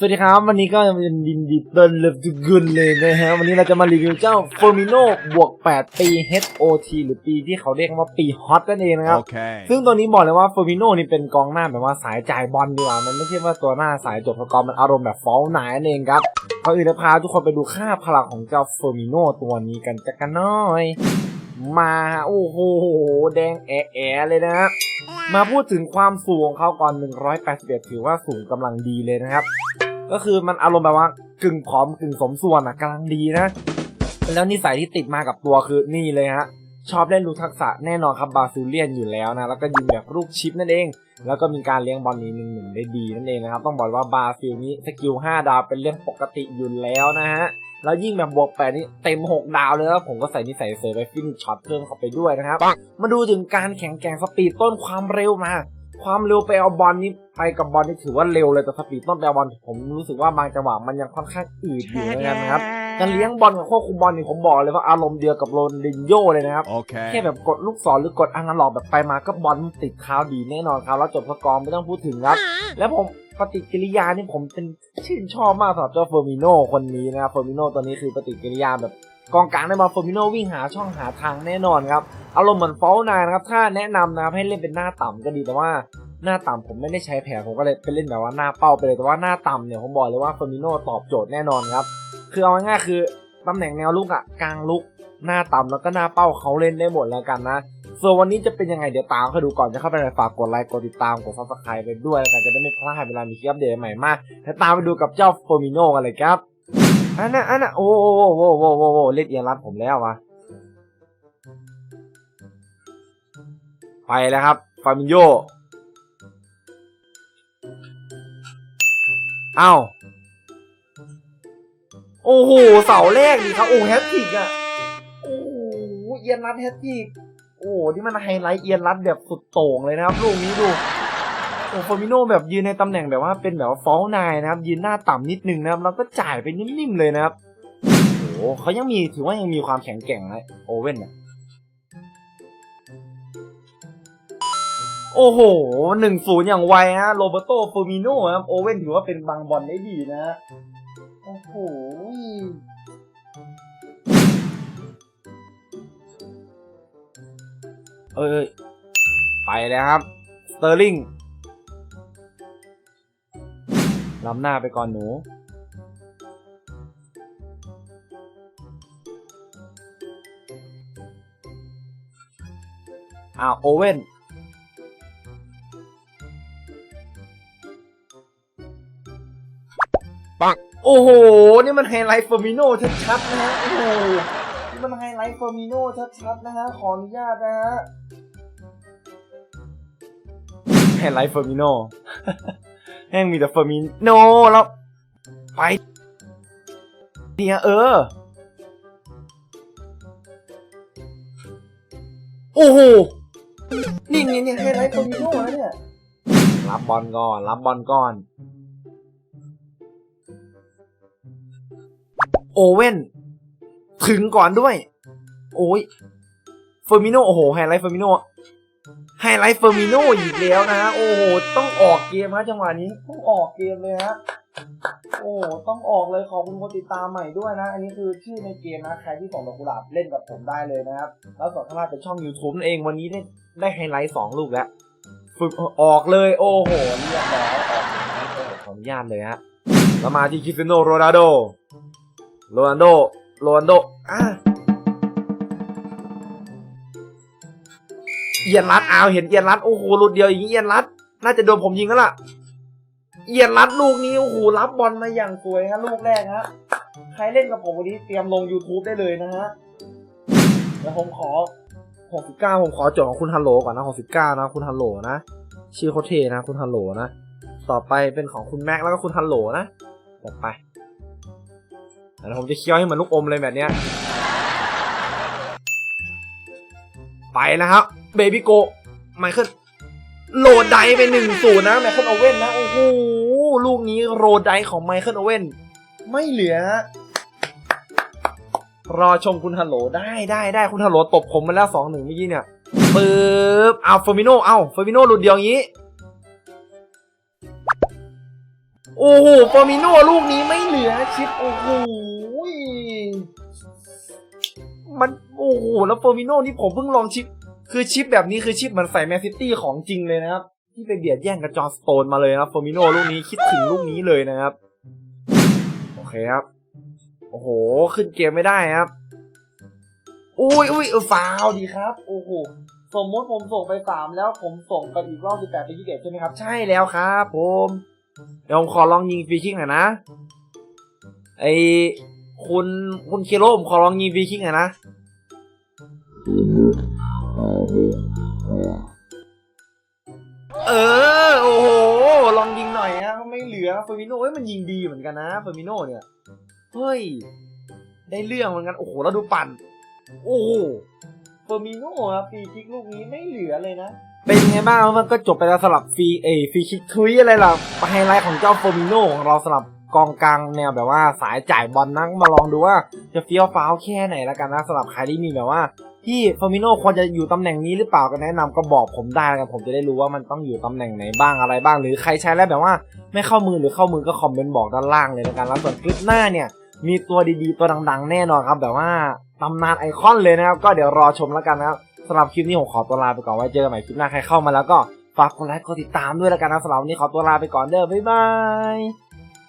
สวัสดีครับ วันนี้ก็เป็นดินดีต้อนรับทุกคนเลยนะฮะ วันนี้เราจะมารีวิวเจ้า f o r m i n o บวก 8 ปี HOT หรือปีที่เขาเรียกว่าปีฮอตนั่นเองนะครับ Okay. ซึ่งตัวนี้บอกเลยว่า f o r m i n o นี่เป็นกองหน้าแบบว่าสายจ่ายบอลดีกว่า มันไม่ใช่ว่าตัวหน้าสายจบสกอร์มันอารมณ์แบบฟอลนายนั่นเองครับเขาอื่นจะพาทุกคนไปดูค่าพลังของเจ้า f o r m i n o ตัวนี้กันจะกันหน่อยมาโอ้โหแดงแอะๆเลยนะฮะมาพูดถึงความสูงของเขาก่อน 181 ถือว่าสูงกำลังดีเลยนะครับ ก็คือมันอารมณ์แบบว่ากึ่งผอมกึ่งสมส่วนอะกำลังดีนะ แล้วนิสัยที่ติดมากับตัวคือนี่เลยฮะชอบเล่นลูกทักษะแน่นอนครับบาซิเลียนอยู่แล้วนะแล้วก็ยิงแบบลูกชิปนั่นเอง แล้วก็มีการเลี้ยงบอลนี้หนึ่งหนึ่งได้ดีนั่นเองนะครับต้องบอกว่าบาซิลนี้สกิล5 ดาวเป็นเรื่องปกติอยู่แล้วนะฮะแล้วยิ่งแบบบวกแปดนี่เต็ม 6 ดาวเลยแล้วผมก็ใส่นิสัยเสริมไปฟินชช็อตเพิ่มเข้าไปด้วยนะครับมาดูถึงการแข่งแกร่งสปีดต้นความเร็วมา ความเร็วไปเอาบอลนี้ไปกับบอลนี่ถือว่าเร็วเลยแต่สปีดต้นไปเอาบอลผมรู้สึกว่าบางจังหวะมันยังค่อนข้างอืดอยู่เหมือนกันนะครับการเลี้ยงบอลกับควบคุมบอลนี่ผมบอกเลยว่าอารมณ์เดียวกับโรนลินโญ่เลยนะครับ Okay. แค่แบบกดลูกศรหรือกดอนาล็อกแบบไปมาก็บอลมันติดเท้าดีแน่นอนครับ แล้วจบสกอร์ไม่ต้องพูดถึงครับ แล้วผมปฏิกิริยานี่ผมเป็นชื่นชอบมากสำหรับเจ้าเฟอร์มิโนคนนี้นะครับเฟอร์มิโนตัวนี้คือปฏิกิริยาแบบ กองกลางได้มาเฟอร์มิโนวิ่งหาช่องหาทางแน่นอนครับอารมณ์เหมือนฟอลนายนะครับถ้าแนะนำนะครับให้เล่นเป็นหน้าต่ำก็ดีแต่ว่าหน้าต่ำผมไม่ได้ใช้แผนผมก็เลยไปเล่นแบบว่าหน้าเป้าไปเลยแต่ว่าหน้าต่ำเนี่ยผมบอกเลยว่าเฟอร์มิโนตอบโจทย์แน่นอนครับคือเอาง่ายๆคือตำแหน่งแนวลุกอะกลางลุกหน้าต่ำแล้วก็หน้าเป้าเขาเล่นได้หมดแล้วกันนะส่วนวันนี้จะเป็นยังไงเดี๋ยวตามเขาดูก่อนจะเข้าไปในฝากกดไลค์กดติดตามกดซับสไครต์ไปด้วยแล้วกันจะได้ไม่พลาดเวลามีคลิปอัปเดตใหม่มากแล้วตามไปดูกับเจ้าเฟอร์มิโนกันเลยครับ อันน่ะอันน่ะโอ้โหโอ้โหโอ้โหโอ้โหเล่นเอียนรัดผมแล้ววะไปแล้วครับฟามิโยเอ้าโอ้โหเสาแรกดิครับโอ้แฮตทริกอะโอ้เอียนรัดแฮตติกโอ้โหนี่มันไฮไลท์เอียนรัดแบบสุดโต่งเลยนะครับลูกนี้ดู โอ้ฟอร์มิโนแบบยืนในตำแหน่งแบบว่าเป็นแบบว่าฟอลนายนะครับ ยืนหน้าต่ำนิดนึงนะครับแล้วก็จ่ายไปนิ่มๆเลยนะครับโอ้เขายังมีถือว่ายังมีความแข็งแกร่งนะโอเว่นนี่ยโอ้โหหนึ่งศูนย์อย่างไวฮะโรเบโตฟอร์มิโนครับโอเว่นถือว่าเป็นบางบอลได้ดีนะฮะโอ้โหเอ้ยไปแล้วครับสเตอร์ลิง ล้ำหน้าไปก่อนหนู อ้าว โอเว่น ปัง โอ้โห นี่มันไฮไลท์เฟอร์มิโนชัดๆนะฮะ โอ้โห นี่มันไฮไลท์เฟอร์มิโนชัดๆนะฮะ ขออนุญาตนะฮะ ไฮไลท์เฟอร์มิโน แม่งมีแต่เฟอร์มิโนแล้ว ไปเนี่ยเออ โอ้โห นี่ไงเนี่ยไฮไลท์เฟอร์มิโนนะเนี่ย รับบอลก่อน รับบอลก่อน โอเว่น ถึงก่อนด้วย โอ้ยเฟอร์มิโนโอ้โหไฮไลท์เฟอร์มิโน ไฮไลท์เฟอร์มิโนอีกแล้วนะฮะ โอ้โห ต้องออกเกมฮะจังหวะนี้ต้องออกเกมเลยฮะ โอ้ต้องออกเลยขอบคุณคนติดตามใหม่ด้วยนะ อันนี้คือชื่อในเกมนะ ใครที่ส่งดอกกุหลาบเล่นกับผมได้เลยนะครับ แล้วส่วนข้างล่างเป็นช่อง YouTube นั่นเองวันนี้ได้ได้ไฮไลท์สองลูกแล้วฝึกออกเลย โอ้โหเรียบร้อยออกยขออนุญาตเลยฮะแล้วมาที่คริสเตียโนโรนัลโดโรนัลโดโรนัลโดอะ เอียนรัดอ้าวเห็นเอียนรัดโอ้โหหลุดเดียวอย่างนี้เอียนรัดน่าจะโดนผมยิงแล้วล่ะ เอียนรัดลูกนี้โอ้โหรับบอลมาอย่างสวยฮะลูกแรกฮะใครเล่นกับผมวันนี้เตรียมลง YouTube ได้เลยนะฮะแล้วผมขอ 69 ผมขอโจทย์ของคุณฮัลโหลก่อนนะ 69 นะคุณฮัลโหลนะชื่อเขาเทนะ คุณฮัลโหลนะ ต่อไปเป็นของคุณแม็กแล้วก็คุณฮัลโหลนะจัดไปแล้วผมจะเคี้ยวให้เหมือนลูกอมเลยแบบเนี้ยไปแล้วครับ เบบี้โกไมเคิลโรดไดไปหนึ่งศูนย์นะไมเคิลโอเว่นนะโอ้โหลูกนี้โรดไดของไมเคิลโอเว่นไม่เหลือ รอชมคุณฮัลโหลได้ได้ได้คุณฮัลโหลตบผมมาแล้วสองหนึ่งเมื่อกี้เนี่ยปึ๊บเอาเฟอร์มิโนเอาเฟอร์มิโนหลุดเดียวอย่างนี้โอ้โหเฟอร์มิโนลูกนี้ไม่เหลือชิปโอ้โหมันโอ้โหแล้วเฟอร์มิโนนี่ผมเพิ่งลองชิป คือชิปแบบนี้คือชิปเหมันใส่แมนซิตี้ของจริงเลยนะครับ ที่ไปเบียดแย่งกับจอร์นสโตนมาเลยนะฟอร์มิโนลูกนี้คิดถึงลูกนี้เลยนะครับ โอเคครับ โอ้โห ขึ้นเกมไม่ได้ครับอุ้ยอุ้ยเออฟาวดีครับ โอ้โหสมมติผมส่งไปสามแล้วผมส่งไปอีกรอบสิบแปดไปยี่สิบเดใช่ไหมครับ ใช่แล้วครับผมเดี๋ยวผมขอลองยิงฟรีคิกหน่อยนะไอคุณคุณเคโรผมขอลองยิงฟรีคิกหน่อยนะ เออ โอ้โห ลองยิงหน่อยนะไม่เหลือเฟอร์มิโน่เฮ้ยมันยิงดีเหมือนกันนะเฟอร์มิโน่เนี่ย เฮ้ย ได้เรื่องเหมือนกัน โอ้โห แล้วดูปั่น โอ้โหเฟอร์มิโน่ครับฟรีคิกลูกนี้ไม่เหลือเลยนะ เป็นไงบ้างมันก็จบไปแล้วสำหรับฟรีเอฟรีคิกทุยอะไรล่ะไฮไลท์ของเจ้าเฟอร์มิโน่ของเราสำหรับกองกลางแนวแบบว่าสายจ่ายบอลนั่งมาลองดูว่าจะเฟี้ยวฟ้าวแค่ไหนแล้วกันนะสำหรับใครที่มีแบบว่า ที่เฟอร์มิโน่ควรจะอยู่ตำแหน่งนี้หรือเปล่าก็แนะนำก็บอกผมได้กันผมจะได้รู้ว่ามันต้องอยู่ตำแหน่งไหนบ้างอะไรบ้าง หรือใครใช้แล้วแบบว่าไม่เข้ามือหรือเข้ามือก็คอมเมนต์บอกด้านล่างเลยแล้วกันแล้วส่วนคลิปหน้าเนี่ยมีตัวดีๆ ตัวดังๆ แน่นอนครับแบบว่าตำนานไอคอนเลยนะครับ ก็เดี๋ยวรอชมแล้วกันนะครับสำหรับคลิปนี้ผมขอตัวลาไปก่อนไว้เจอกันใหม่คลิปหน้าใครเข้ามาแล้วก็ฝากกดไลค์กดติดตามด้วยแล้วกันนะสำหรับวันนี้ขอตัวลาไปก่อนเด้อบ๊ายบาย